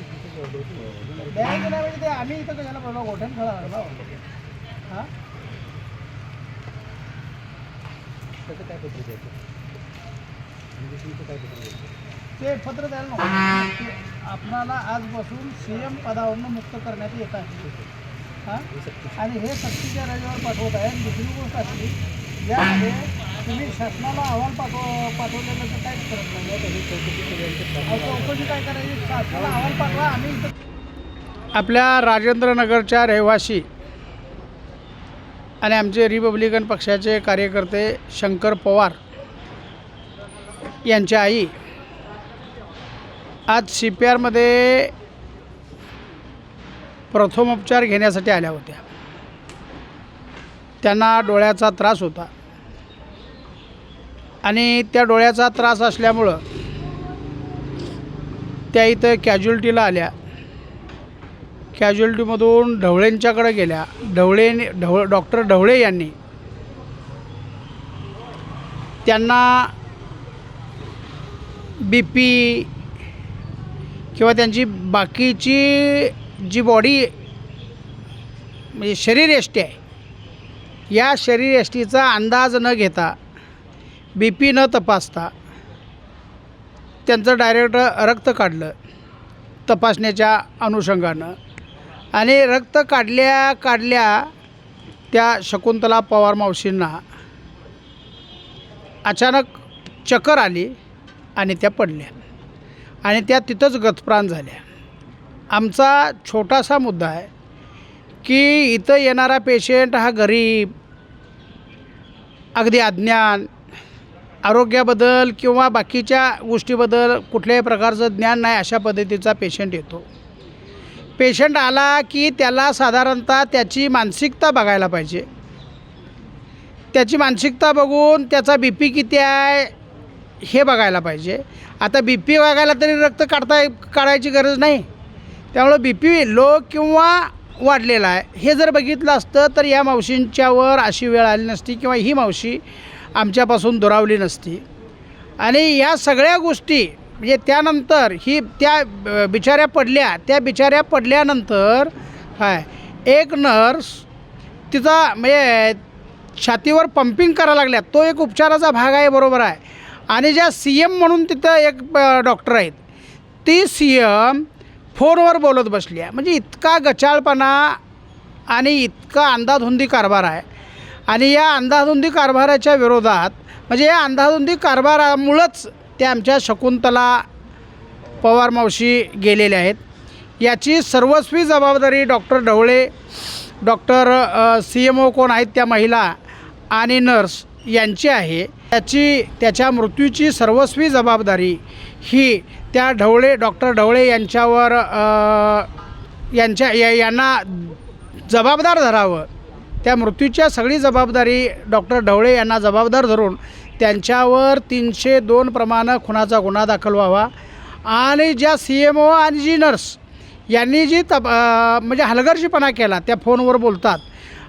Bank गेल्या म्हणजे ते आम्ही इथं कशाला बोललो? गोठ्यान खेळा हा? त्याचं काय पत्र द्यायचं? म्हणजे काय पत्र द्यायचं? ते पत्र द्यायला नको. आपणाला आजपासून सीएम पदावरून मुक्त करण्यात येत आहे. हा? आणि हे सक्तीच्या रजेवर पाठवत आहे आणि दुसरी गोष्ट अशी यामध्ये तुम्ही शासनाला अहवाल पाठव पाठवलेलं तर काहीच करत नाही. अहो, चौकशी काय करायची? शासनाला अहवाल पाठवा आम्ही इथं आपल्या राजेंद्रनगरच्या रहिवासी आणि आमचे रिपब्लिकन पक्षाचे कार्यकर्ते शंकर पवार यांची आई आज सी पी आरमध्ये प्रथमोपचार घेण्यासाठी आल्या होत्या. त्यांना डोळ्याचा त्रास होता. आणि त्या डोळ्याचा त्रास असल्यामुळं त्या इथं कॅज्युअल्टीला आल्या. कॅज्युअल्टीमधून ढवळेंच्याकडे गेल्या. ढवळेने ढवळ डॉक्टर ढवळे यांनी. त्यांना बी पी किंवा त्यांची बाकीची जी बॉडी म्हणजे शरीर एष्टी आहे या शरीर एष्टीचा अंदाज न घेता बी पी न तपासता त्यांचं डायरेक्ट रक्त काढलं तपासण्याच्या अनुषंगानं. आणि रक्त काढल्या काढल्या त्या शकुंतला पवार मावशींना अचानक चक्कर आली आणि त्या पडल्या. आणि त्या तिथंच गतप्राण झाल्या. आमचा छोटासा मुद्दा आहे की इथं येणारा पेशंट हा गरीब अगदी अज्ञान आरोग्याबद्दल किंवा बाकीच्या गोष्टीबद्दल कुठल्याही प्रकारचं ज्ञान नाही अशा पद्धतीचा पेशंट येतो. पेशंट आला की त्याला साधारणतः त्याची मानसिकता बघायला पाहिजे. त्याची मानसिकता बघून त्याचा बी पी किती आहे हे बघायला पाहिजे. आता बी पी बघायला तरी रक्त काढता काढायची गरज नाही. त्यामुळं बी पी लो किंवा वाढलेला आहे. हे जर बघितलं असतं तर या मावशींच्यावर अशी वेळ आली नसती किंवा ही मावशी आमच्यापासून दुरावली नसती. आणि या सगळ्या गोष्टी म्हणजे त्यानंतर ही त्या बिचाऱ्या पडल्या त्या बिचाऱ्या पडल्यानंतर काय एक नर्स तिचा म्हणजे छातीवर पंपिंग करायला लागल्या. तो एक उपचाराचा भाग आहे बरोबर आहे. आणि ज्या सी एम म्हणून तिथं एक डॉक्टर आहेत. ती सी एम फोनवर बोलत बसली आहे. म्हणजे इतका गचाळपणा आणि इतका अंधाधुंदी कारभार आहे. आणि या अंधाधुंदी कारभाराच्या विरोधात म्हणजे या अंधाधुंदी कारभारामुळंच ते आमच्या शकुंतला पवार मावशी गेलेले आहेत. याची सर्वस्वी जबाबदारी doctor Dhavale doctor C M O कोण आहेत त्या महिला आणि नर्स यांची आहे. त्याची त्याच्या मृत्यूची सर्वस्वी जबाबदारी ही त्या ढवळे डॉक्टर ढवळे यांच्यावर यांच्या या यांना जबाबदार धरावं. त्या मृत्यूच्या सगळी जबाबदारी डॉक्टर ढवळे यांना जबाबदार धरून त्यांच्यावर तीनशे दोन प्रमाणं खुनाचा गुन्हा दाखल व्हावा. आणि ज्या सी एम ओ आणि जी नर्स यांनी जी तप म्हणजे हलगर्जीपणा केला त्या फोनवर बोलतात.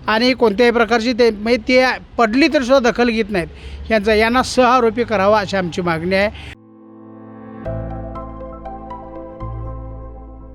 आणि कोणत्याही प्रकारची ते म्हणजे ते पडली तरीसुद्धा दखल घेत नाहीत. यांचा यांना सह आरोपी करावा अशी आमची मागणी आहे.